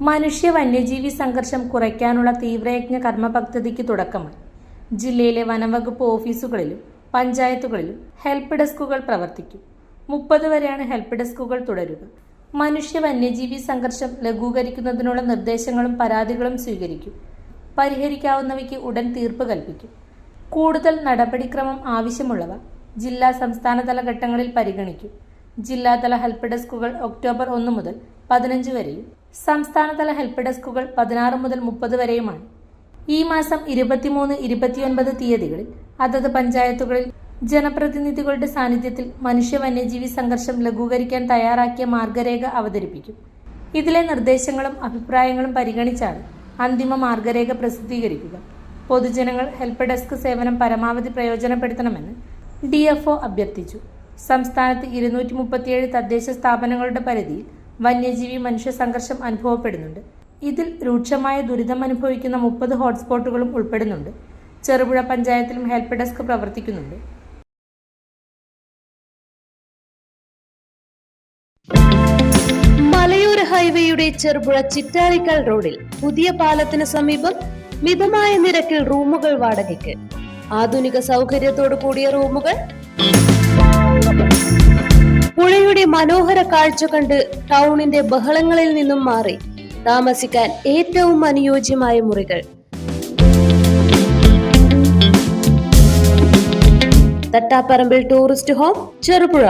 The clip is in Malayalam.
മനുഷ്യ വന്യജീവി സംഘർഷം കുറയ്ക്കാനുള്ള തീവ്രയജ്ഞ കർമ്മ പദ്ധതിക്ക് തുടക്കമായി. ജില്ലയിലെ വനംവകുപ്പ് ഓഫീസുകളിലും പഞ്ചായത്തുകളിലും ഹെൽപ്പ് ഡെസ്കുകൾ പ്രവർത്തിക്കും. മുപ്പത് വരെയാണ് ഹെൽപ്പ് ഡെസ്കുകൾ തുടരുക. മനുഷ്യ വന്യജീവി സംഘർഷം ലഘൂകരിക്കുന്നതിനുള്ള നിർദ്ദേശങ്ങളും പരാതികളും സ്വീകരിക്കും. പരിഹരിക്കാവുന്നവയ്ക്ക് ഉടൻ തീർപ്പ് കൽപ്പിക്കും. കൂടുതൽ നടപടിക്രമം ആവശ്യമുള്ളവ ജില്ലാ സംസ്ഥാനതല ഘട്ടങ്ങളിൽ പരിഗണിക്കും. ജില്ലാതല ഹെൽപ്പ് ഡെസ്കുകൾ ഒക്ടോബർ ഒന്ന് മുതൽ പതിനഞ്ച് വരെയും സംസ്ഥാനതല ഹെൽപ്പ് ഡെസ്കുകൾ പതിനാറ് മുതൽ മുപ്പത് വരെയുമാണ്. ഈ മാസം ഇരുപത്തിമൂന്ന് ഇരുപത്തിയൊൻപത് തീയതികളിൽ അതത് പഞ്ചായത്തുകളിൽ ജനപ്രതിനിധികളുടെ സാന്നിധ്യത്തിൽ മനുഷ്യ വന്യജീവി സംഘർഷം ലഘൂകരിക്കാൻ തയ്യാറാക്കിയ മാർഗരേഖ അവതരിപ്പിക്കും. ഇതിലെ നിർദ്ദേശങ്ങളും അഭിപ്രായങ്ങളും പരിഗണിച്ചാണ് അന്തിമ മാർഗരേഖ പ്രസിദ്ധീകരിക്കുക. പൊതുജനങ്ങൾ ഹെൽപ്പ് ഡെസ്ക് സേവനം പരമാവധി പ്രയോജനപ്പെടുത്തണമെന്ന് ഡി അഭ്യർത്ഥിച്ചു. സംസ്ഥാനത്ത് ഇരുന്നൂറ്റി മുപ്പത്തിയേഴ് തദ്ദേശ സ്ഥാപനങ്ങളുടെ പരിധിയിൽ വന്യജീവി മനുഷ്യ സംഘർഷം അനുഭവപ്പെടുന്നുണ്ട്. ഇതിൽ രൂക്ഷമായ ദുരിതം അനുഭവിക്കുന്ന മുപ്പത് ഹോട്ട്സ്പോട്ടുകളും ഉൾപ്പെടുന്നുണ്ട്. ചെറുപുഴ പഞ്ചായത്തിലും ഹെൽപ്പ് ഡെസ്ക് പ്രവർത്തിക്കുന്നുണ്ട്. മലയോര ഹൈവേയുടെ ചെറുപുഴ ചിറ്റാരിക്കൽ റോഡിൽ പുതിയ പാലത്തിന് സമീപം മിതമായ നിരക്കിൽ റൂമുകൾ വാടകയ്ക്ക്. ആധുനിക സൗകര്യത്തോടു കൂടിയ റൂമുകൾ മനോഹര കാഴ്ച കണ്ട് ടൗണിന്റെ ബഹളങ്ങളിൽ നിന്നും മാറി താമസിക്കാൻ ഏറ്റവും അനുയോജ്യമായ മുറികൾ. Thattaparambil tourist home Cherupuzha.